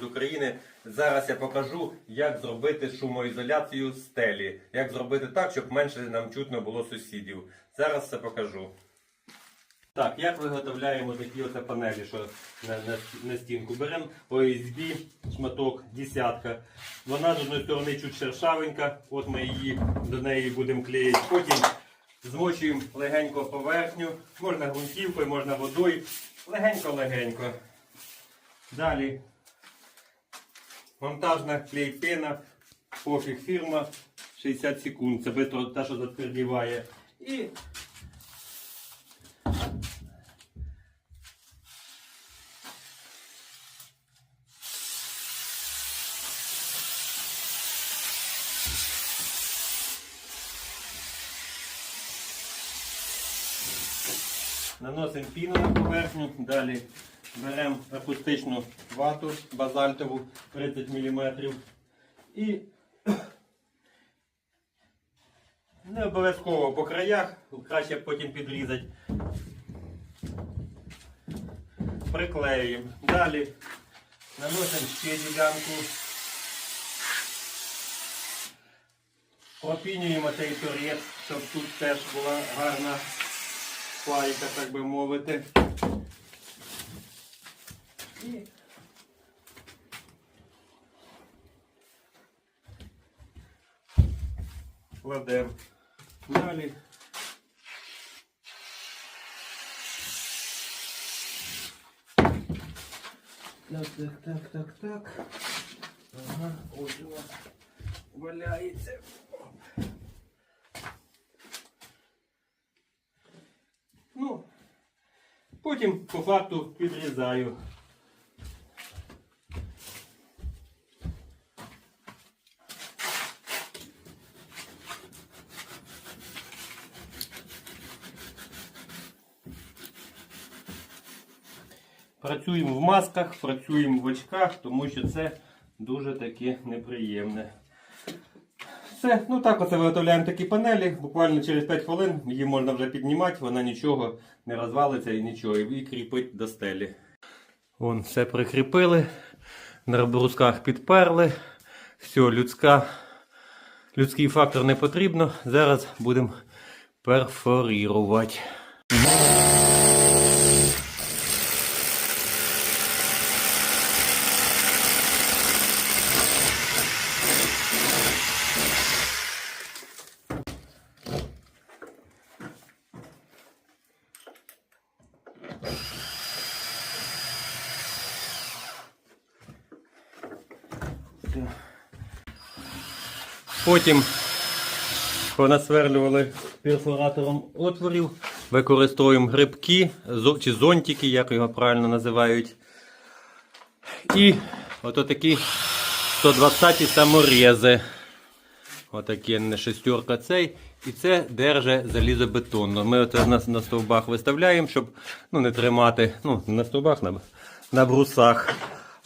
з України. Зараз я покажу, як зробити шумоізоляцію стелі. Як зробити так, щоб менше нам чутно було сусідів. Зараз все покажу. Так, як виготовляємо такі оце панелі, що на, на, на стінку? Беремо OSB, шматок, десятка. Вона з одної сторони чуть шершавенька, от ми її до неї будемо клеїти. Потім змочуємо легенько поверхню, можна ґрунтівкою, можна водою. Легенько-легенько. Далі монтажна клейпена, пофіг фірма, 60 секунд. Це битро та, що затвердіває. І Наносимо піну на поверхню, далі беремо акустичну вату базальтову 30 мм і не обов'язково по краях, краще потім підрізати. Приклеюємо. Далі наносимо ще ділянку. Пропінюємо цей торець, щоб тут теж була гарна пайка, так би мовити. І кладемо. Далі. Так, так, так, так, так. Ага, ось у вас валяється. Ну, потім по факту підрізаю. Працюємо в масках, працюємо в очках, тому що це дуже таке неприємне. Все, ну так оце виготовляємо такі панелі. Буквально через 5 хвилин її можна вже піднімати, вона нічого не розвалиться і нічого, і кріпить до стелі. Вон, все прикріпили, на брусках підперли. Все, людська, людський фактор не потрібно. Зараз будемо перфорірувати. Потім понасверлювали перфоратором отворів, використовуємо грибки чи зонтики, як його правильно називають. І ото такі 120 саморези. Отакі не шестерка цей. І це держа залізобетонно. Ми оце на, на стовбах виставляємо, щоб ну, не тримати ну, на стовбах, на, на брусах.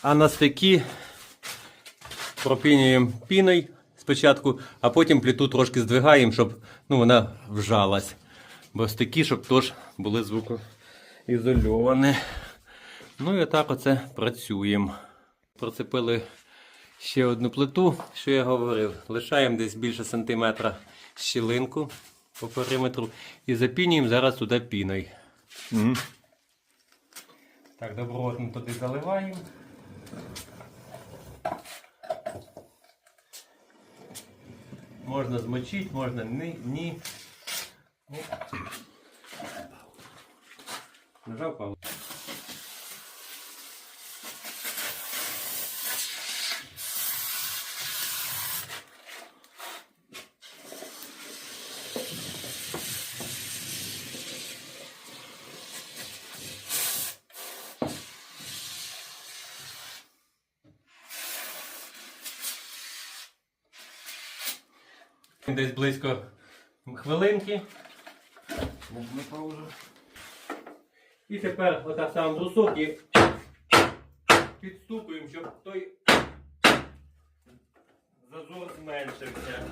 А на стекі пропінюємо піною спочатку, а потім плиту трошки здвигаємо, щоб ну, вона вжалась. Бо стики, щоб теж були звукоізольовані. Ну і отак оце працюємо. Процепили ще одну плиту, що я говорив. Лишаємо десь більше сантиметра щілинку по периметру і запінюємо зараз туди піною. Так, добротно туди заливаємо. Можна змочити, можна ні. ні. Нажав паузу. Десь близько хвилинки. І тепер отак сам брусок і підстукуємо, щоб той зазор зменшився.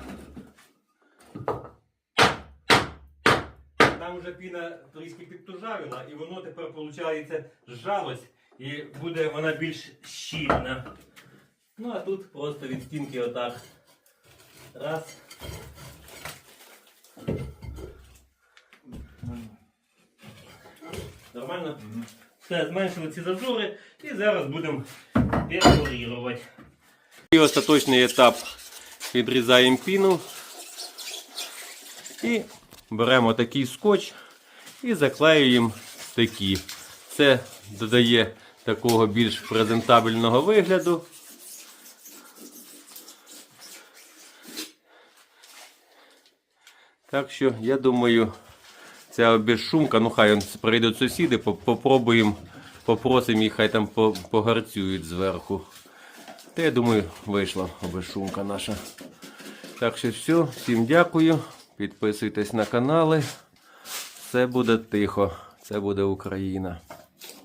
Там вже піна трішки підтужавила, і воно тепер, виходить, зжалось і буде вона більш щільна. Ну а тут просто від стінки отак. Раз. Нормально? Все, зменшили ці зазори і зараз будемо перфорувати. І остаточний етап відрізаємо піну і беремо такий скотч і заклеюємо такі. Це додає такого більш презентабельного вигляду. Так що, я думаю, ця безшумка, ну хай прийдуть сусіди, по- попробуємо, попросимо їх, хай там погарцюють зверху. Та я думаю, вийшла безшумка наша. Так що все, всім дякую. Підписуйтесь на канали. Все буде тихо. Це буде Україна.